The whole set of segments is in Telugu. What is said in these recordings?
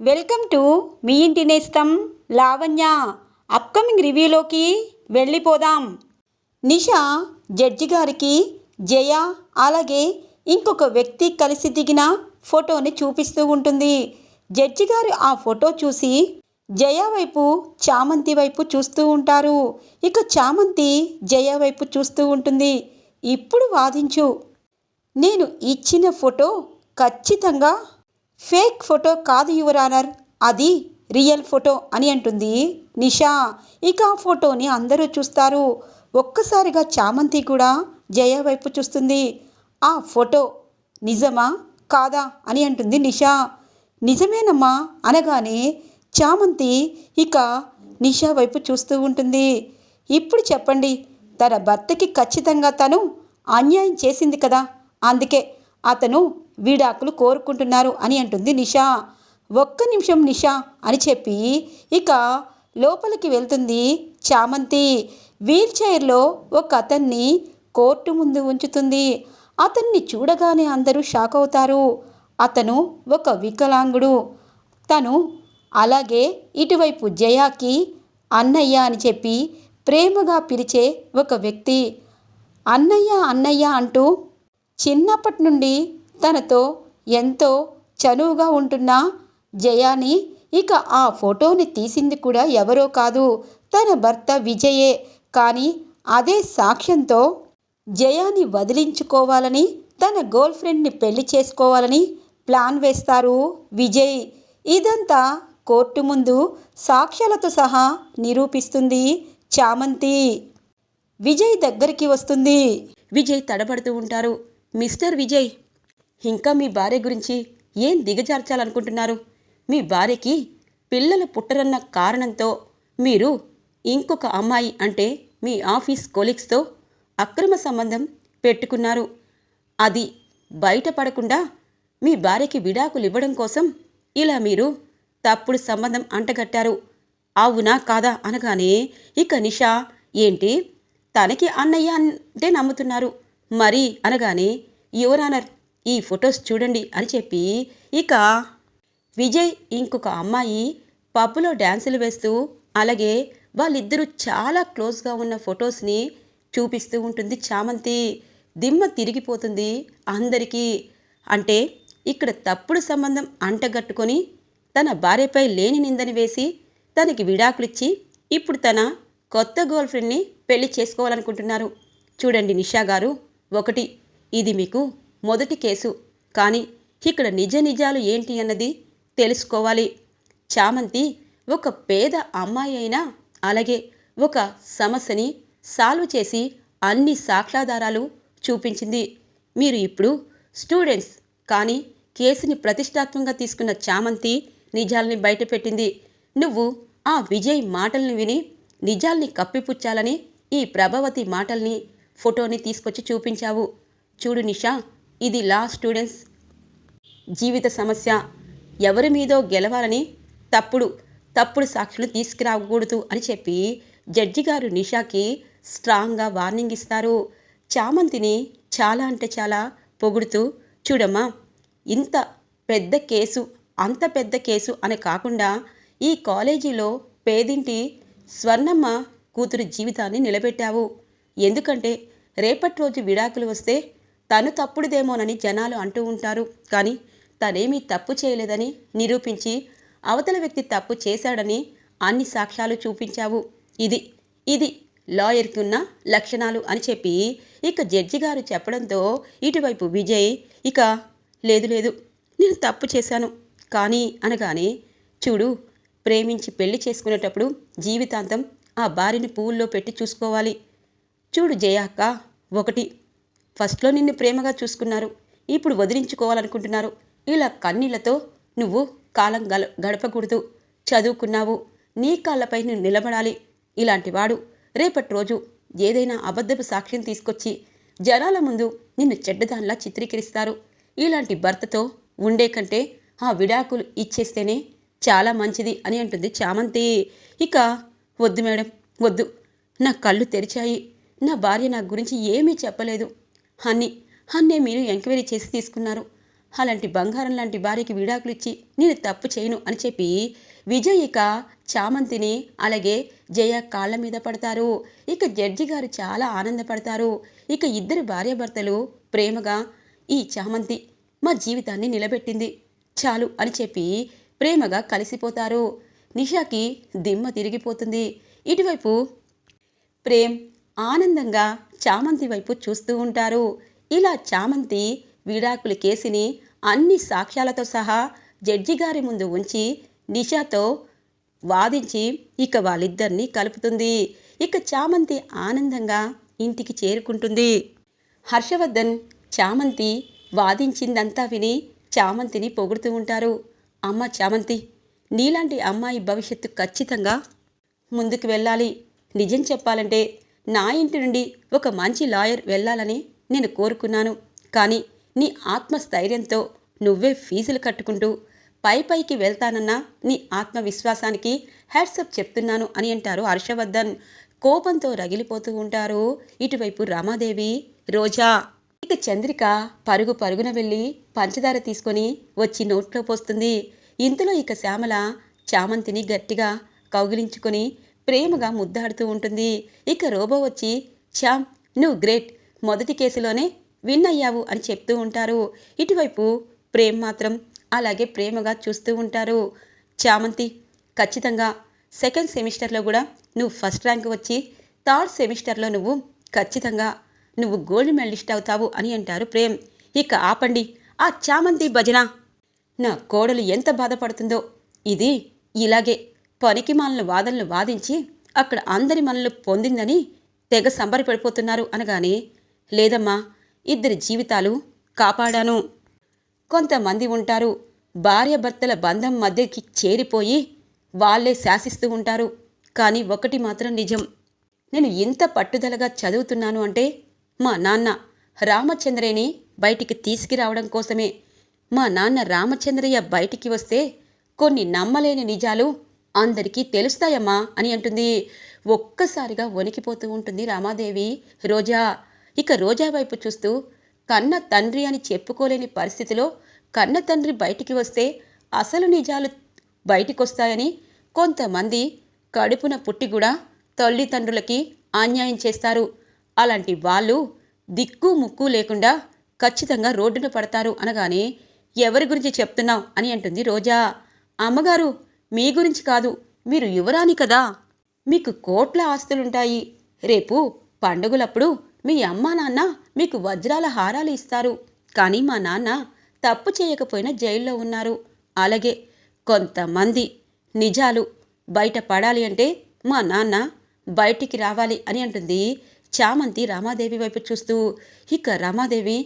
వెల్కమ్ టు మీ ఇంటి నేస్తం లావణ్య. అప్కమింగ్ రివ్యూలోకి వెళ్ళిపోదాం. నిషా జడ్జి గారికి జయ అలాగే ఇంకొక వ్యక్తి కలిసి దిగిన ఫోటోని చూపిస్తూ ఉంటుంది. జడ్జి గారు ఆ ఫోటో చూసి జయ వైపు చామంతి వైపు చూస్తూ ఉంటారు. ఇక చామంతి జయ వైపు చూస్తూ ఉంటుంది. ఇప్పుడు వాదించు. నేను ఇచ్చిన ఫోటో ఖచ్చితంగా ఫేక్ ఫోటో కాదు యువరానర్ అది రియల్ ఫోటో అని అంటుంది నిషా. ఇక ఆ ఫోటోని అందరూ చూస్తారు. ఒక్కసారిగా చామంతి కూడా జయ వైపు చూస్తుంది. ఆ ఫోటో నిజమా? కాదా? అని అంటుంది నిషా. నిజమేనమ్మా అనగానే చామంతి ఇక నిషా వైపు చూస్తూ ఉంటుంది. ఇప్పుడు చెప్పండి తన భర్తకి ఖచ్చితంగా తను అన్యాయం చేసింది కదా? అందుకే అతను విడాకులు కోరుకుంటున్నారు అని అంటుంది నిషా. ఒక్క నిమిషం నిషా అని చెప్పి ఇక లోపలికి వెళ్తుంది చామంతి. వీల్ చైర్లో ఒక అతన్ని కోర్టు ముందు ఉంచుతుంది. అతన్ని చూడగానే అందరూ షాక్ అవుతారు. అతను ఒక వికలాంగుడు. తను అలాగే ఇటువైపు జయాకి అన్నయ్య అని చెప్పి ప్రేమగా పిలిచే ఒక వ్యక్తి. అన్నయ్య అన్నయ్య అంటూ చిన్నప్పటి నుండి తనతో ఎంతో చనువుగా ఉంటున్న జయాని ఇక ఆ ఫోటోని తీసింది కూడా ఎవరో కాదు. తన భర్త విజయే. కానీ అదే సాక్ష్యంతో జయాని వదిలించుకోవాలని తన గర్ల్ ఫ్రెండ్ని పెళ్ళి చేసుకోవాలని ప్లాన్ వేస్తారు విజయ్. ఇదంతా కోర్టు ముందు సాక్ష్యాలతో సహా నిరూపిస్తుంది చామంతి. విజయ్ దగ్గరికి వస్తుంది. విజయ్ తడబడుతూ ఉంటారు. మిస్టర్ విజయ్ ఇంకా మీ భార్య గురించి ఏం దిగజార్చాలనుకుంటున్నారు? మీ భార్యకి పిల్లలు పుట్టరన్న కారణంతో మీరు ఇంకొక అమ్మాయి అంటే మీ ఆఫీస్ కొలీగ్స్తో అక్రమ సంబంధం పెట్టుకున్నారు. అది బయటపడకుండా మీ భార్యకి విడాకులు ఇవ్వడం కోసం ఇలా మీరు తప్పుడు సంబంధం అంటగట్టారు. అవునా కాదా అనగానే ఇక నిషా ఏంటి? తనకి అన్నయ్య అంటే నమ్ముతున్నారు. మరి అనగానే యువరానర్ ఈ ఫొటోస్ చూడండి అని చెప్పి ఇక విజయ్ ఇంకొక అమ్మాయి పబ్బులో డ్యాన్సులు వేస్తూ అలాగే వాళ్ళిద్దరూ చాలా క్లోజ్గా ఉన్న ఫొటోస్ని చూపిస్తూ ఉంటుంది చామంతి. దిమ్మ తిరిగిపోతుంది అందరికీ. అంటే ఇక్కడ తప్పుడు సంబంధం అంటగట్టుకొని తన భార్యపై లేని నిందని వేసి తనకి విడాకులిచ్చి ఇప్పుడు తన కొత్త గర్ల్ ఫ్రెండ్ని పెళ్ళి చేసుకోవాలనుకుంటున్నారు. చూడండి నిషా గారు ఒకటి ఇది మీకు మొదటి కేసు. కానీ ఇక్కడ నిజ నిజాలు ఏంటి అన్నది తెలుసుకోవాలి. చామంతి ఒక పేద అమ్మాయి అయినా అలాగే ఒక సమస్యని సాల్వ్ చేసి అన్ని సాక్ష్యాధారాలు చూపించింది. మీరు ఇప్పుడు స్టూడెంట్స్ కానీ కేసుని ప్రతిష్టాత్మకంగా తీసుకున్న చామంతి నిజాల్ని బయటపెట్టింది. నువ్వు ఆ విజయ్ మాటల్ని విని నిజాల్ని కప్పిపుచ్చాలని ఈ ప్రభావతి మాటల్ని ఫోటోని తీసుకొచ్చి చూపించావు. చూడు నిషా ఇది లా స్టూడెంట్స్ జీవిత సమస్య. ఎవరి మీదో గెలవాలని తప్పుడు తప్పుడు సాక్షులు తీసుకురాకూడదు అని చెప్పి జడ్జి గారు నిషాకి స్ట్రాంగ్గా వార్నింగ్ ఇస్తారు. చామంతిని చాలా అంటే చాలా పొగుడుతూ చూడమ్మా ఇంత పెద్ద కేసు అంత పెద్ద కేసు అని కాకుండా ఈ కాలేజీలో పేదింటి స్వర్ణమ్మ కూతురు జీవితాన్ని నిలబెట్టావు. ఎందుకంటే రేపటి రోజు విడాకులు వస్తే తను తప్పుడుదేమోనని జనాలు అంటూ ఉంటారు. కానీ తనేమీ తప్పు చేయలేదని నిరూపించి అవతల వ్యక్తి తప్పు చేశాడని అన్ని సాక్ష్యాలు చూపించావు. ఇది ఇది లాయర్కి ఉన్న లక్షణాలు అని చెప్పి ఇక జడ్జి గారు చెప్పడంతో ఇటువైపు విజయ్ ఇక లేదు లేదు నేను తప్పు చేశాను. కానీ అనగానే చూడు ప్రేమించి పెళ్ళి చేసుకునేటప్పుడు జీవితాంతం ఆ భార్యని పువ్వుల్లో పెట్టి చూసుకోవాలి. చూడు జయాక్క ఒకటి ఫస్ట్లో నిన్ను ప్రేమగా చూసుకున్నారు ఇప్పుడు వదిలించుకోవాలనుకుంటున్నారు. ఇలా కన్నీళ్ళతో నువ్వు కాలం గల గడపకూడదు. చదువుకున్నావు నీ కాళ్ళపై నువ్వు నిలబడాలి. ఇలాంటి వాడు రేపటి రోజు ఏదైనా అబద్ధపు సాక్ష్యం తీసుకొచ్చి జనాల ముందు నిన్ను చెడ్డదానిలా చిత్రీకరిస్తారు. ఇలాంటి భర్తతో ఉండే కంటే ఆ విడాకులు ఇచ్చేస్తేనే చాలా మంచిది అని అంటుంది చామంతి. ఇక వద్దు మేడం వద్దు. నా కళ్ళు తెరిచాయి. నా భార్య నా గురించి ఏమీ చెప్పలేదు. అన్నీ అన్నే మీరు ఎంక్వైరీ చేసి తీసుకున్నారు. అలాంటి బంగారం లాంటి భార్యకి విడాకులు ఇచ్చి నేను తప్పు చేయను అని చెప్పి విజయ్ ఇక చామంతిని అలాగే జయ కాళ్ళ మీద పడతారు. ఇక జడ్జి గారు చాలా ఆనందపడతారు. ఇక ఇద్దరు భార్యాభర్తలు ప్రేమగా ఈ చామంతి మా జీవితాన్ని నిలబెట్టింది చాలు అని చెప్పి ప్రేమగా కలిసిపోతారు. నిషాకి దిమ్మ తిరిగిపోతుంది. ఇటువైపు ప్రేమ్ ఆనందంగా చామంతి వైపు చూస్తూ ఉంటారు. ఇలా చామంతి విడాకుల కేసుని అన్ని సాక్ష్యాలతో సహా జడ్జి గారి ముందు ఉంచి నిషాతో వాదించి ఇక వాళ్ళిద్దరినీ కలుపుతుంది. ఇక చామంతి ఆనందంగా ఇంటికి చేరుకుంటుంది. హర్షవర్ధన్ చామంతి వాదించిందంతా విని చామంతిని పొగుడుతూ ఉంటారు. అమ్మ చామంతి నీలాంటి అమ్మాయి భవిష్యత్తు ఖచ్చితంగా ముందుకు వెళ్ళాలి. నిజం చెప్పాలంటే నా ఇంటి నుండి ఒక మంచి లాయర్ వెళ్ళాలని నేను కోరుకున్నాను. కానీ నీ ఆత్మస్థైర్యంతో నువ్వే ఫీజులు కట్టుకుంటూ పై పైకి వెళ్తానన్న నీ ఆత్మవిశ్వాసానికి హ్యాట్సప్ చెప్తున్నాను అని అంటారు హర్షవర్ధన్. కోపంతో రగిలిపోతూ ఉంటారు ఇటువైపు రమాదేవి రోజా. ఇక చంద్రిక పరుగు పరుగున వెళ్ళి పంచదార తీసుకొని వచ్చి నోట్లో పోస్తుంది. ఇంతలో ఇక శ్యామల చామంతిని గట్టిగా కౌగిలించుకొని ప్రేమగా ముద్దాడుతూ ఉంటుంది. ఇక రోబో వచ్చి శ్యామ్ నువ్వు గ్రేట్. మొదటి కేసులోనే విన్ అయ్యావు అని చెప్తూ ఉంటారు. ఇటువైపు ప్రేమ్ మాత్రం అలాగే ప్రేమగా చూస్తూ ఉంటారు. చామంతి ఖచ్చితంగా సెకండ్ సెమిస్టర్లో కూడా నువ్వు ఫస్ట్ ర్యాంక్ వచ్చి థర్డ్ సెమిస్టర్లో నువ్వు ఖచ్చితంగా నువ్వు గోల్డ్ మెడలిస్ట్ అవుతావు అని అంటారు ప్రేమ్. ఇక ఆపండి. ఆ చామంతి భజన! నా కోడలు ఎంత బాధపడుతుందో. ఇది ఇలాగే పనికిమాలిన వాదనలు వాదించి అక్కడ అందరి మనలు పొందిందని తెగ సంబరపడిపోతున్నారు అనగానే లేదమ్మా ఇద్దరి జీవితాలు కాపాడాను. కొంతమంది ఉంటారు భార్యాభర్తల బంధం మధ్యకి చేరిపోయి వాళ్ళే శాసిస్తూ ఉంటారు. కానీ ఒకటి మాత్రం నిజం నేను ఇంత పట్టుదలగా చదువుతున్నాను అంటే మా నాన్న రామచంద్రయ్యని బయటికి తీసుకురావడం కోసమే. మా నాన్న రామచంద్రయ్య బయటికి వస్తే కొన్ని నమ్మలేని నిజాలు అందరికీ తెలుస్తాయమ్మా అని అంటుంది. ఒక్కసారిగా వణికిపోతూ ఉంటుంది రామాదేవి. రోజా ఇక రోజా వైపు చూస్తూ కన్న తండ్రి అని చెప్పుకోలేని పరిస్థితిలో కన్న తండ్రి బయటికి వస్తే అసలు నిజాలు బయటికొస్తాయని కొంతమంది కడుపున పుట్టి కూడా తల్లిదండ్రులకి అన్యాయం చేస్తారు. అలాంటి వాళ్ళు దిక్కు ముక్కు లేకుండా ఖచ్చితంగా రోడ్డున పడతారు అనగానే ఎవరి గురించి చెప్తున్నావు అని అంటుంది రోజా. అమ్మగారు మీ గురించి కాదు మీరు యువరాని కదా. మీకు కోట్ల ఆస్తులుంటాయి. రేపు పండుగలప్పుడు మీ అమ్మా నాన్న మీకు వజ్రాల హారాలు ఇస్తారు. కానీ మా నాన్న తప్పు చేయకపోయినా జైల్లో ఉన్నారు. అలాగే కొంతమంది నిజాలు బయట పడాలి అంటే మా నాన్న బయటికి రావాలి అని అంటుంది చామంతి రామాదేవి వైపు చూస్తూ. ఇక రామాదేవి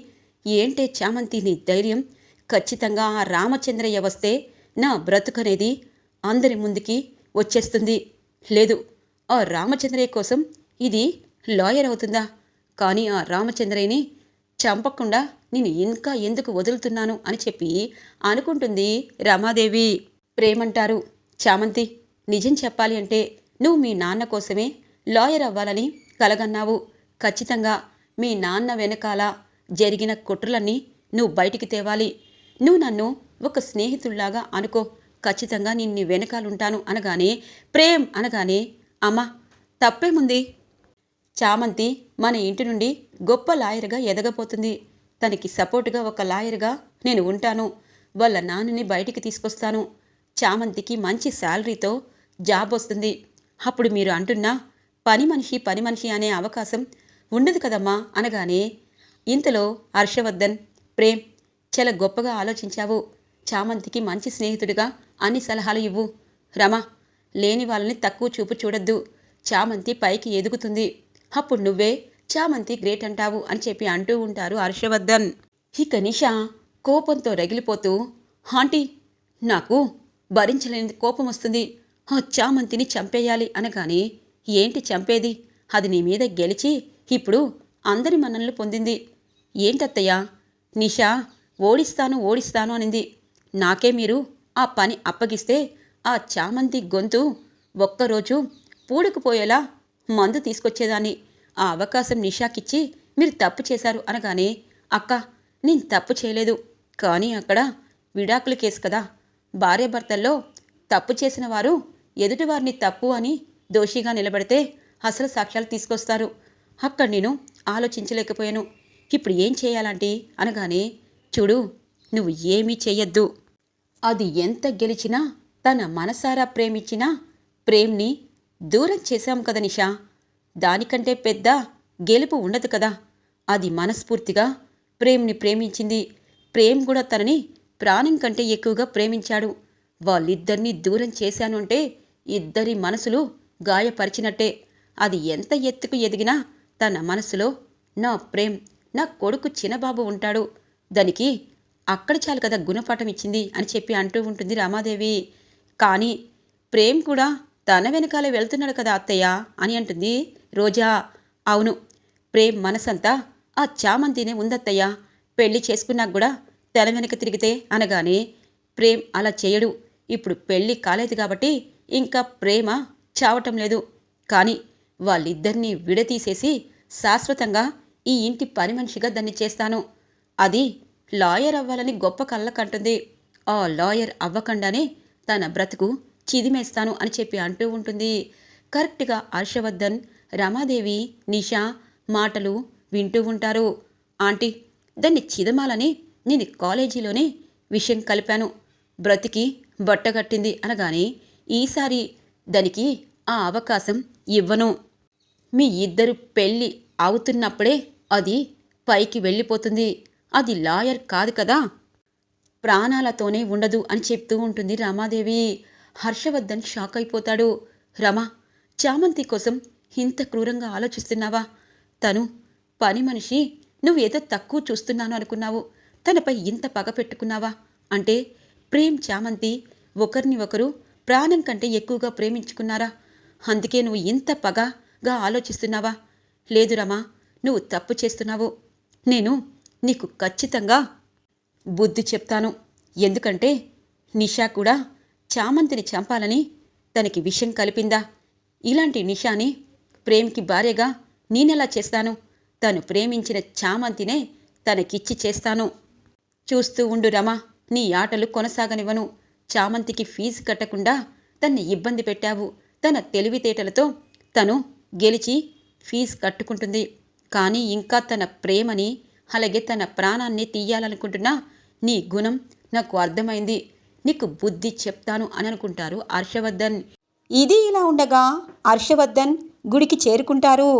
ఏంటే చామంతి నీ ధైర్యం? ఖచ్చితంగా ఆ రామచంద్రయ్య వస్తే నా బ్రతుకనేది అందరి ముందుకి వచ్చేస్తుంది. లేదు ఆ రామచంద్రయ్య కోసం ఇది లాయర్ అవుతుందా? కానీ ఆ రామచంద్రయ్యని చంపకుండా నేను ఇంకా ఎందుకు వదులుతున్నాను అని చెప్పి అనుకుంటుంది రమాదేవి. ప్రేమంటారు చామంతి నిజం చెప్పాలి అంటే నువ్వు మీ నాన్న కోసమే లాయర్ అవ్వాలని కలగన్నావు. ఖచ్చితంగా మీ నాన్న వెనకాల జరిగిన కుట్రలన్నీ నువ్వు బయటికి తేవాలి. నువ్వు నన్ను ఒక స్నేహితుల్లాగా అనుకో. ఖచ్చితంగా నేను నీ వెనకాలుంటాను అనగానే ప్రేమ్ అనగానే అమ్మా తప్పేముంది? చామంతి మన ఇంటి నుండి గొప్ప లాయర్గా ఎదగపోతుంది తనకి సపోర్టుగా ఒక లాయర్గా నేను ఉంటాను. వాళ్ళ నాన్నని బయటికి తీసుకొస్తాను. చామంతికి మంచి శాలరీతో జాబ్ వస్తుంది. అప్పుడు మీరు అంటున్నా పని మనిషి పని మనిషి అనే అవకాశం ఉండదు కదమ్మా అనగానే ఇంతలో హర్షవర్ధన్ ప్రేమ్ చాలా గొప్పగా ఆలోచించావు. చామంతికి మంచి స్నేహితుడిగా అన్ని సలహాలు ఇవ్వు. రమ లేని వాళ్ళని తక్కువ చూపు చూడొద్దు. చామంతి పైకి ఎదుగుతుంది. అప్పుడు నువ్వే చామంతి గ్రేట్ అంటావు అని చెప్పి అంటూ ఉంటారు హర్షవర్ధన్. ఇక నిషా కోపంతో రగిలిపోతూ ఆంటీ నాకు భరించలేని కోపం వస్తుంది. ఆ చామంతిని చంపేయాలి అనగానే ఏంటి చంపేది? అది నీ మీద గెలిచి ఇప్పుడు అందరి మన్ననలు పొందింది. ఏంటత్తయ్యా? నిషా ఓడిస్తాను ఓడిస్తాను అనింది. నాకే మీరు ఆ పని అప్పగిస్తే ఆ చామంతి గొంతు ఒక్కరోజు పూడుకుపోయేలా మందు తీసుకొచ్చేదాన్ని. ఆ అవకాశం నిషాకిచ్చి మీరు తప్పు చేశారు అనగానే అక్క నేను తప్పు చేయలేదు. కానీ అక్కడ విడాకుల కేసు కదా. భార్యాభర్తల్లో తప్పు చేసిన వారు ఎదుటివారిని తప్పు అని దోషిగా నిలబడితే అసలు సాక్ష్యాలు తీసుకొస్తారు. అక్కడ నేను ఆలోచించలేకపోయాను. ఇప్పుడు ఏం చేయాలంటే? అనగానే చూడు నువ్వు ఏమీ చేయొద్దు అది ఎంత గెలిచినా తన మనసారా ప్రేమించినా ప్రేమ్ని దూరం చేశాం కదా నిషా. దానికంటే పెద్ద గెలుపు ఉండదు కదా. అది మనస్ఫూర్తిగా ప్రేమ్ని ప్రేమించింది. ప్రేమ్ కూడా తనని ప్రాణం కంటే ఎక్కువగా ప్రేమించాడు. వాళ్ళిద్దరినీ దూరం చేశాను అంటే ఇద్దరి మనసులు గాయపరిచినట్టే. అది ఎంత ఎత్తుకు ఎదిగినా తన మనసులో నా ప్రేమ్ నా కొడుకు చిన్నబాబు ఉంటాడు. దానికి అక్కడ చాలు కదా గుణపాఠం ఇచ్చింది అని చెప్పి అంటూ ఉంటుంది రామాదేవి. కానీ ప్రేమ్ కూడా తన వెనకాలే వెళ్తున్నాడు కదా అత్తయ్య అని అంటుంది రోజా. అవును ప్రేమ్ మనసంతా ఆ చామంతినే ఉందత్తయ్య. పెళ్ళి చేసుకున్నా కూడా తన వెనక తిరిగితే అనగానే ప్రేమ్ అలా చేయడు. ఇప్పుడు పెళ్ళి కాలేదు కాబట్టి ఇంకా ప్రేమ చావటం లేదు. కానీ వాళ్ళిద్దరినీ విడతీసేసి శాశ్వతంగా ఈ ఇంటి పని మనిషిగా దాన్ని చేస్తాను. అది లాయర్ అవ్వాలని గొప్ప కళ్ళకంటుంది ఆ లాయర్ అవ్వకుండానే తన బ్రతుకు చిదిమేస్తాను అని చెప్పి అంటూ ఉంటుంది. కరెక్ట్గా హర్షవర్ధన్ రమాదేవి నిషా మాటలు వింటూ ఉంటారు. ఆంటీ దాన్ని చిదమాలని నేను కాలేజీలోనే విషయం కలిపాను. బ్రతికి బట్టగట్టింది అనగానే ఈసారి దానికి ఆ అవకాశం ఇవ్వను. మీ ఇద్దరు పెళ్ళి అవుతున్నప్పుడే అది పైకి వెళ్ళిపోతుంది. అది లాయర్ కాదు కదా? ప్రాణాలతోనే ఉండదు అని చెప్తూ ఉంటుంది రమాదేవి. హర్షవర్ధన్ షాక్ అయిపోతాడు. రమా చామంతి కోసం ఇంత క్రూరంగా ఆలోచిస్తున్నావా? తను పని మనిషి నువ్వేదో తక్కువ చూస్తున్నాను అనుకున్నావు. తనపై ఇంత పగ పెట్టుకున్నావా? అంటే ప్రేమ్ చామంతి ఒకరిని ఒకరు ప్రాణం కంటే ఎక్కువగా ప్రేమించుకున్నారా? అందుకే నువ్వు ఇంత పగగా ఆలోచిస్తున్నావా? లేదు రమా నువ్వు తప్పు చేస్తున్నావు. నేను నీకు ఖచ్చితంగా బుద్ధి చెప్తాను. ఎందుకంటే నిషా కూడా చామంతిని చంపాలని తనకి విషయం కలిపిందా? ఇలాంటి నిషాని ప్రేమ్కి భార్యగా నేనెలా చేస్తాను? తను ప్రేమించిన చామంతినే తనకిచ్చి చేస్తాను. చూస్తూ ఉండు రమా నీ ఆటలు కొనసాగనివ్వను. చామంతికి ఫీజు కట్టకుండా తన్ని ఇబ్బంది పెట్టావు. తన తెలివితేటలతో తను గెలిచి ఫీజు కట్టుకుంటుంది. కానీ ఇంకా తన ప్రేమని అలాగే తన ప్రాణాన్ని తీయాలనుకుంటున్నా నీ గుణం నాకు అర్థమైంది నీకు బుద్ధి చెప్తాను అని అనుకుంటారు హర్షవర్ధన్. ఇది ఇలా ఉండగా హర్షవర్ధన్ గుడికి చేరుకుంటారు.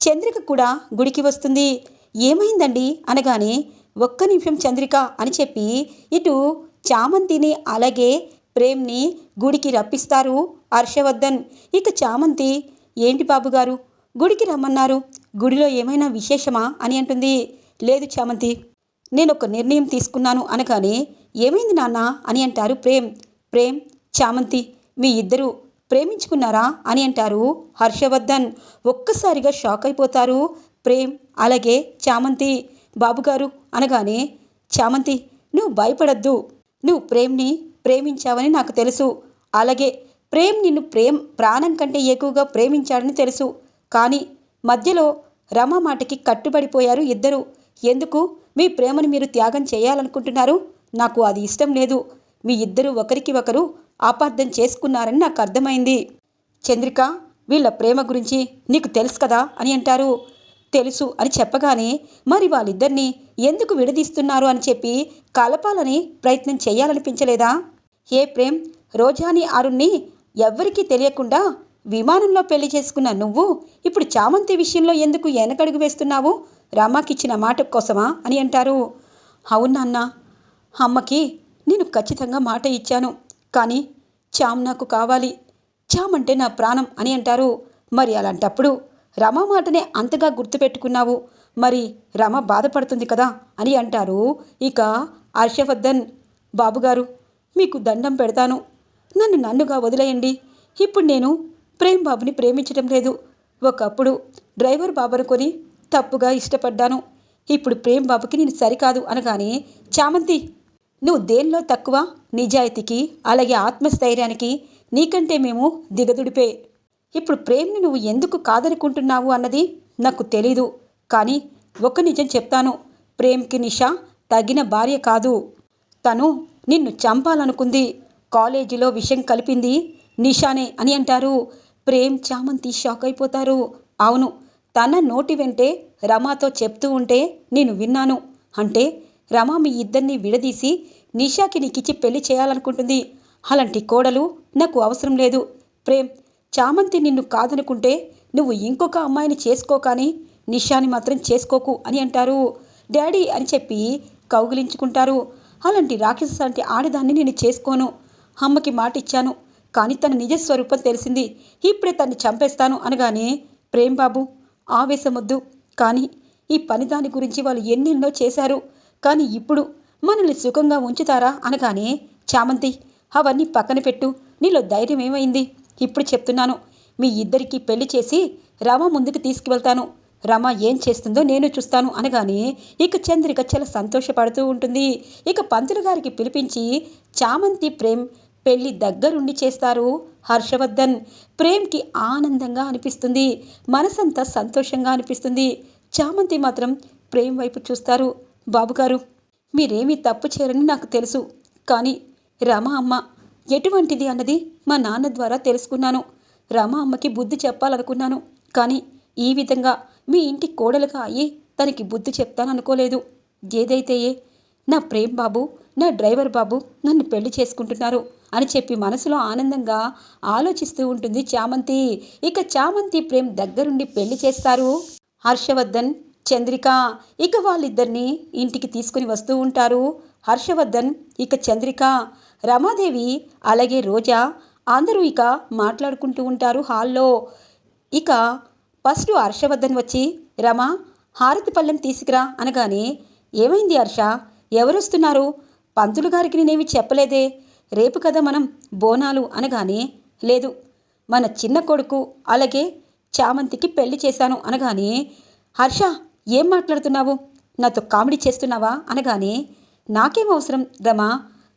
చంద్రిక కూడా గుడికి వస్తుంది. ఏమైందండి? అనగానే ఒక్క నిమిషం చంద్రిక అని చెప్పి ఇటు చామంతిని అలాగే ప్రేమ్ని గుడికి రప్పిస్తారు హర్షవర్ధన్. ఇక చామంతి ఏంటి బాబుగారు? గుడికి రమ్మన్నారు. గుడిలో ఏమైనా విశేషమా? అని అంటుంది. లేదు చామంతి నేను ఒక నిర్ణయం తీసుకున్నాను అనగానే ఏమైంది నాన్న? అని అంటారు ప్రేమ్. ప్రేమ్ చామంతి మీ ఇద్దరు ప్రేమించుకున్నారా? అని అంటారు హర్షవర్ధన్. ఒక్కసారిగా షాక్ అయిపోతారు ప్రేమ్. అలాగే చామంతి బాబుగారు అనగానే చామంతి నువ్వు భయపడద్దు. నువ్వు ప్రేమ్ని ప్రేమించావని నాకు తెలుసు. అలాగే ప్రేమ్ నిన్ను ప్రేమ్ ప్రాణం కంటే ఎక్కువగా ప్రేమించాడని తెలుసు. కానీ మధ్యలో రమ మాటకి కట్టుబడిపోయారు ఇద్దరు. ఎందుకు? మీ ప్రేమను మీరు త్యాగం చేయాలనుకుంటున్నారు? నాకు అది ఇష్టం లేదు. మీ ఇద్దరు ఒకరికి ఒకరు అపార్థం చేసుకున్నారని నాకు అర్థమైంది. చంద్రిక వీళ్ళ ప్రేమ గురించి నీకు తెలుసు కదా అని అంటారు. తెలుసు అని చెప్పగానే మరి వాళ్ళిద్దరినీ ఎందుకు విడదీస్తున్నారు అని చెప్పి కలపాలని ప్రయత్నం చేయాలనిపించలేదా? ఏ ప్రేమ్ రోజాని అరుణ్ణి ఎవ్వరికీ తెలియకుండా విమానంలో పెళ్ళి చేసుకున్న నువ్వు ఇప్పుడు చామంతి విషయంలో ఎందుకు వెనకడుగు వేస్తున్నావు? రామాకిచ్చిన మాట కోసమా అని అంటారు. అవునన్నా అమ్మకి నేను ఖచ్చితంగా మాట ఇచ్చాను. కానీ చామ్ నాకు కావాలి. చామ్ అంటే నా ప్రాణం అని అంటారు. మరి అలాంటప్పుడు రమ మాటనే అంతగా గుర్తుపెట్టుకున్నావు. మరి రమ బాధపడుతుంది కదా అని అంటారు ఇక హర్షవర్ధన్. బాబుగారు మీకు దండం పెడతాను. నన్ను నన్నుగా వదిలేయండి. ఇప్పుడు నేను ప్రేమ్ బాబుని ప్రేమించడం లేదు. ఒకప్పుడు డ్రైవర్ బాబు కొని తప్పుగా ఇష్టపడ్డాను. ఇప్పుడు ప్రేమ్ బాబుకి నేను సరికాదు అనగానే చామంతి నువ్వు దేనిలో తక్కువ? నిజాయితీకి అలాగే ఆత్మస్థైర్యానికి నీకంటే మేము దిగదుడిపే. ఇప్పుడు ప్రేమ్ని నువ్వు ఎందుకు కాదనుకుంటున్నావు అన్నది నాకు తెలీదు. కానీ ఒక నిజం చెప్తాను. ప్రేమ్కి నిషా తగిన భార్య కాదు. తను నిన్ను చంపాలనుకుంది. కాలేజీలో విషయం కలిపింది నిషానే అని అంటారు. ప్రేమ్ చామంతి షాక్ అయిపోతారు. అవును తన నోటి వెంటే రమాతో చెప్తూ ఉంటే నేను విన్నాను. అంటే రమ మీ ఇద్దరిని విడదీసి నిషాకి నీకిచ్చి పెళ్ళి చేయాలనుకుంటుంది. అలాంటి కోడలు నాకు అవసరం లేదు. ప్రేమ్ చామంతి నిన్ను కాదనుకుంటే నువ్వు ఇంకొక అమ్మాయిని చేసుకో కానీ నిషాని మాత్రం చేసుకోకు అని అంటారు. డాడీ అని చెప్పి కౌగిలించుకుంటారు. అలాంటి రాక్షస లాంటి ఆడదాన్ని నేను చేసుకోను. అమ్మకి మాట ఇచ్చాను కానీ తన నిజస్వరూపం తెలిసింది. ఇప్పుడే తన్ని చంపేస్తాను అనగానే ప్రేమ్ బాబు ఆవేశమొద్దు. కానీ ఈ పని దాని గురించి వాళ్ళు ఎన్నెన్నో చేశారు. కానీ ఇప్పుడు మనల్ని సుఖంగా ఉంచుతారా అనగానే చామంతి అవన్నీ పక్కన పెట్టు. నీలో ధైర్యం ఏమైంది? ఇప్పుడు చెప్తున్నాను. మీ ఇద్దరికీ పెళ్ళి చేసి రమ ముందుకు తీసుకువెళ్తాను. రమ ఏం చేస్తుందో నేను చూస్తాను అనగానే ఇక చంద్రిక చాలా సంతోషపడుతూ ఉంటుంది. ఇక పంతులు గారికి పిలిపించి చామంతి ప్రేమ్ పెళ్ళి దగ్గరుండి చేస్తారు. హర్షవర్ధన్ ప్రేమ్కి ఆనందంగా అనిపిస్తుంది. మనసంతా సంతోషంగా అనిపిస్తుంది. చామంతి మాత్రం ప్రేమ్ వైపు చూస్తారు. బాబుగారు మీరేమీ తప్పు చేయరని నాకు తెలుసు. కానీ రమ అమ్మ ఎటువంటిది అన్నది మా నాన్న ద్వారా తెలుసుకున్నాను. రమ అమ్మకి బుద్ధి చెప్పాలనుకున్నాను. కానీ ఈ విధంగా మీ ఇంటి కోడలుగా అయ్యి తనకి బుద్ధి చెప్తాననుకోలేదు. ఏదైతే ఏ నా ప్రేమ్ బాబు నా డ్రైవర్ బాబు నన్ను పెళ్ళి చేసుకుంటున్నారు. అని చెప్పి మనసులో ఆనందంగా ఆలోచిస్తూ ఉంటుంది చామంతి. ఇక చామంతి ప్రేమ్ దగ్గరుండి పెళ్ళి చేస్తారు. హర్షవర్ధన్ చంద్రిక ఇక వాళ్ళిద్దరిని ఇంటికి తీసుకుని వస్తూ ఉంటారు. హర్షవర్ధన్ ఇక చంద్రిక రమాదేవి అలాగే రోజా అందరూ ఇక మాట్లాడుకుంటూ ఉంటారు హాల్లో. ఇక ఫస్ట్ హర్షవర్ధన్ వచ్చి రమ హారతి పళ్ళెం తీసుకురా అనగానే ఏమైంది హర్ష? ఎవరొస్తున్నారు? పంతులు గారికి నేనేమి చెప్పలేదే. రేపు కదా మనం బోనాలు అనగానే? లేదు మన చిన్న కొడుకు అలాగే చామంతికి పెళ్ళి చేశాను అనగానే? హర్ష ఏం మాట్లాడుతున్నావు? నాతో కామెడీ చేస్తున్నావా అనగానే? నాకేం అవసరం రమా?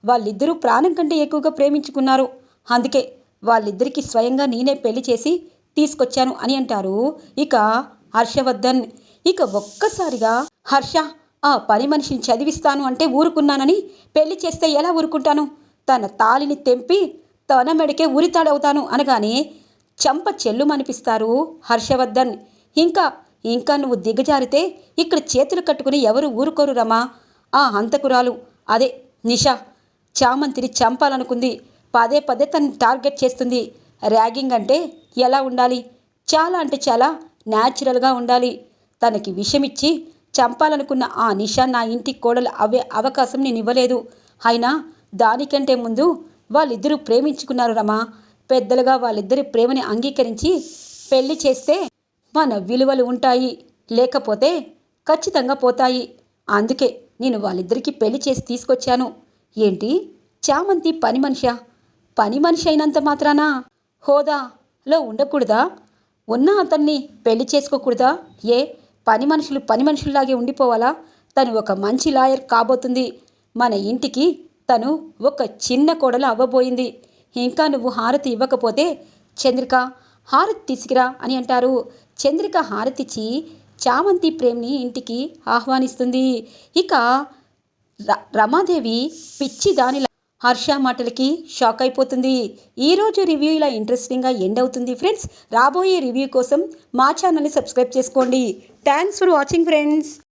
వాళ్ళిద్దరూ ప్రాణం కంటే ఎక్కువగా ప్రేమించుకున్నారు. అందుకే వాళ్ళిద్దరికీ స్వయంగా నేనే పెళ్ళి చేసి తీసుకొచ్చాను అని అంటారు. ఇక హర్షవర్ధన్. ఇక ఒక్కసారిగా హర్ష ఆ పని మనిషిని చదివిస్తాను అంటే ఊరుకున్నానని పెళ్ళి చేస్తే ఎలా ఊరుకుంటాను? తన తాలిని తెంపి తన మెడకే ఉరితాడవుతాను అనగానే చంప చెల్లుమనిపిస్తారు హర్షవర్ధన్. ఇంకా ఇంకా నువ్వు దిగజారితే ఇక్కడ చేతులు కట్టుకుని ఎవరు ఊరుకోరు రమా. ఆ హంతకురాలు అదే నిషా. చామంతిని చంపాలనుకుంది. పదే పదే తనని టార్గెట్ చేస్తుంది. ర్యాగింగ్ అంటే ఎలా ఉండాలి? చాలా అంటే చాలా న్యాచురల్గా ఉండాలి. తనకి విషమిచ్చి చంపాలనుకున్న ఆ నిషా నా ఇంటి కోడలు అవే అవకాశం నేను ఇవ్వలేదు అయినా దానికంటే ముందు వాళ్ళిద్దరూ ప్రేమించుకున్నారు రమా. పెద్దలుగా వాళ్ళిద్దరి ప్రేమని అంగీకరించి పెళ్ళి చేస్తే మన విలువలు ఉంటాయి లేకపోతే ఖచ్చితంగా పోతాయి. అందుకే నేను వాళ్ళిద్దరికీ పెళ్ళి చేసి తీసుకొచ్చాను. ఏంటి? చామంతి పని మనిషా? పని మనిషి అయినంత మాత్రాన? హోదాలో ఉండకూడదా? ఉన్న అతన్ని పెళ్ళి చేసుకోకూడదా? ఏ? పని మనుషులు పని మనుషుల్లాగే ఉండిపోవాలా? తను ఒక మంచి లాయర్ కాబోతుంది. మన ఇంటికి తను ఒక చిన్న కోడలు అవ్వబోయింది. ఇంకా నువ్వు హారతి ఇవ్వకపోతే చంద్రిక హారతి తీసుకురా అని అంటారు. చంద్రిక హారతిచ్చి చామంతి ప్రేమ్ని ఇంటికి ఆహ్వానిస్తుంది. ఇక ర- రమాదేవి పిచ్చి దానిలా హర్ష మాటలకి షాక్ అయిపోతుంది. ఈరోజు రివ్యూ ఇలా ఇంట్రెస్టింగ్గా ఎండ్ అవుతుంది ఫ్రెండ్స్. రాబోయే రివ్యూ కోసం మా ఛానల్ని సబ్స్క్రైబ్ చేసుకోండి. Thanks for watching friends.